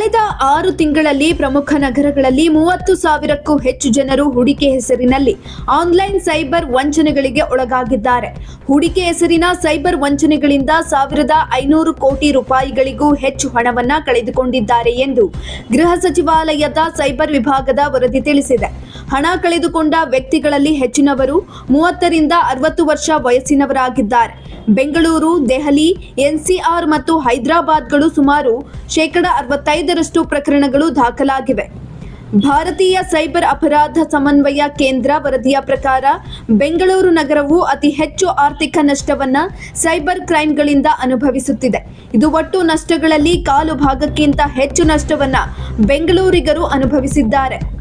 ಕಳೆದ ಆರು ತಿಂಗಳಲ್ಲಿ ಪ್ರಮುಖ ನಗರಗಳಲ್ಲಿ ಮೂವತ್ತು ಸಾವಿರಕ್ಕೂ ಹೆಚ್ಚು ಜನರು ಹೂಡಿಕೆ ಹೆಸರಿನಲ್ಲಿ ಆನ್ಲೈನ್ ಸೈಬರ್ ವಂಚನೆಗಳಿಗೆ ಒಳಗಾಗಿದ್ದಾರೆ. ಹೂಡಿಕೆ ಹೆಸರಿನ ಸೈಬರ್ ವಂಚನೆಗಳಿಂದ ಸಾವಿರದ ಐನೂರು ಕೋಟಿ ರೂಪಾಯಿಗಳಿಗೂ ಹೆಚ್ಚು ಹಣವನ್ನ ಕಳೆದುಕೊಂಡಿದ್ದಾರೆ ಎಂದು ಗೃಹ ಸಚಿವಾಲಯದ ಸೈಬರ್ ವಿಭಾಗದ ವರದಿ ತಿಳಿಸಿದೆ. ಹಣ ಕಳೆದುಕೊಂಡ ವ್ಯಕ್ತಿಗಳಲ್ಲಿ ಹೆಚ್ಚಿನವರು ಮೂವತ್ತರಿಂದ ಅರವತ್ತು ವರ್ಷ ವಯಸ್ಸಿನವರಾಗಿದ್ದಾರೆ. ಬೆಂಗಳೂರು, ದೆಹಲಿ, ಎನ್ಸಿಆರ್ ಮತ್ತು ಹೈದರಾಬಾದ್ಗಳು ಸುಮಾರು ಶೇಕಡ ಅರವತ್ತೈದರಷ್ಟು ಪ್ರಕರಣಗಳು ದಾಖಲಾಗಿವೆ. ಭಾರತೀಯ ಸೈಬರ್ ಅಪರಾಧ ಸಮನ್ವಯ ಕೇಂದ್ರ ವರದಿಯ ಪ್ರಕಾರ ಬೆಂಗಳೂರು ನಗರವು ಅತಿ ಹೆಚ್ಚು ಆರ್ಥಿಕ ನಷ್ಟವನ್ನ ಸೈಬರ್ ಕ್ರೈಮ್ಗಳಿಂದ ಅನುಭವಿಸುತ್ತಿದೆ. ಇದು ಒಟ್ಟು ನಷ್ಟಗಳಲ್ಲಿ ಕಾಲು ಭಾಗಕ್ಕಿಂತ ಹೆಚ್ಚು ನಷ್ಟವನ್ನ ಬೆಂಗಳೂರಿಗರು ಅನುಭವಿಸಿದ್ದಾರೆ.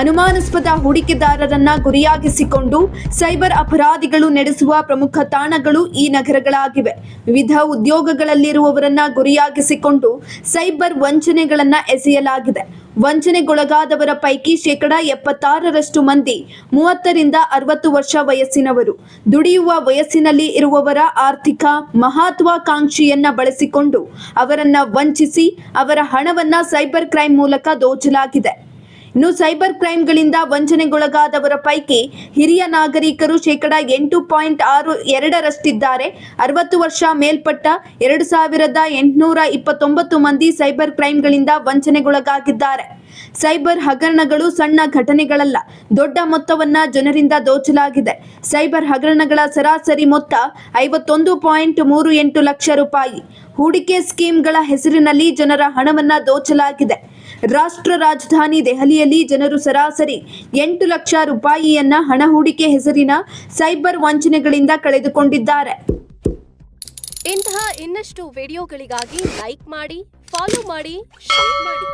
ಅನುಮಾನಾಸ್ಪದ ಹೂಡಿಕೆದಾರರನ್ನ ಗುರಿಯಾಗಿಸಿಕೊಂಡು ಸೈಬರ್ ಅಪರಾಧಿಗಳು ನಡೆಸುವ ಪ್ರಮುಖ ತಾಣಗಳು ಈ ನಗರಗಳಾಗಿವೆ. ವಿವಿಧ ಉದ್ಯೋಗಗಳಲ್ಲಿರುವವರನ್ನ ಗುರಿಯಾಗಿಸಿಕೊಂಡು ಸೈಬರ್ ವಂಚನೆಗಳನ್ನ ಎಸೆಯಲಾಗಿದೆ. ವಂಚನೆಗೊಳಗಾದವರ ಪೈಕಿ ಶೇಕಡ ಎಪ್ಪತ್ತಾರರಷ್ಟು ಮಂದಿ ಮೂವತ್ತರಿಂದ ಅರವತ್ತು ವರ್ಷ ವಯಸ್ಸಿನವರು. ದುಡಿಯುವ ವಯಸ್ಸಿನಲ್ಲಿ ಇರುವವರ ಆರ್ಥಿಕ ಮಹತ್ವಾಕಾಂಕ್ಷೆಯನ್ನ ಬಳಸಿಕೊಂಡು ಅವರನ್ನ ವಂಚಿಸಿ ಅವರ ಹಣವನ್ನ ಸೈಬರ್ ಕ್ರೈಮ್ ಮೂಲಕ ದೋಚಲಾಗಿದೆ. ಇನ್ನು ಸೈಬರ್ ಕ್ರೈಮ್ಗಳಿಂದ ವಂಚನೆಗೊಳಗಾದವರ ಪೈಕಿ ಹಿರಿಯ ನಾಗರಿಕರು ಶೇಕಡ ಎಂಟು ಪಾಯಿಂಟ್ ಆರು ಎರಡರಷ್ಟಿದ್ದಾರೆ. ಅರವತ್ತು ವರ್ಷ ಮೇಲ್ಪಟ್ಟ ಎರಡು ಸಾವಿರದ ಎಂಟುನೂರ ಇಪ್ಪತ್ತೊಂಬತ್ತು ಮಂದಿ ಸೈಬರ್ ಕ್ರೈಮ್ಗಳಿಂದ ವಂಚನೆಗೊಳಗಾಗಿದ್ದಾರೆ. ಸೈಬರ್ ಹಗರಣಗಳು ಸಣ್ಣ ಘಟನೆಗಳಲ್ಲ, ದೊಡ್ಡ ಮೊತ್ತವನ್ನ ಜನರಿಂದ ದೋಚಲಾಗಿದೆ. ಸೈಬರ್ ಹಗರಣಗಳ ಸರಾಸರಿ ಮೊತ್ತ ಐವತ್ತೊಂದು ಪಾಯಿಂಟ್ ಮೂರು ಎಂಟು ಲಕ್ಷ ರೂಪಾಯಿ. ಹೂಡಿಕೆ ಸ್ಕೀಮ್ಗಳ ಹೆಸರಿನಲ್ಲಿ ಜನರ ಹಣವನ್ನ ದೋಚಲಾಗಿದೆ. ರಾಷ್ಟ್ರ ರಾಜಧಾನಿ ದೆಹಲಿಯಲ್ಲಿ ಜನರು ಸರಾಸರಿ ಎಂಟು ಲಕ್ಷ ರೂಪಾಯಿಯನ್ನ ಹಣ ಹೂಡಿಕೆ ಹೆಸರಿನ ಸೈಬರ್ ವಂಚನೆಗಳಿಂದ ಕಳೆದುಕೊಂಡಿದ್ದಾರೆ. ಇಂತಹ ಇನ್ನಷ್ಟು ವಿಡಿಯೋಗಳಿಗಾಗಿ ಲೈಕ್ ಮಾಡಿ, ಫಾಲೋ ಮಾಡಿ, ಶೇರ್ ಮಾಡಿ.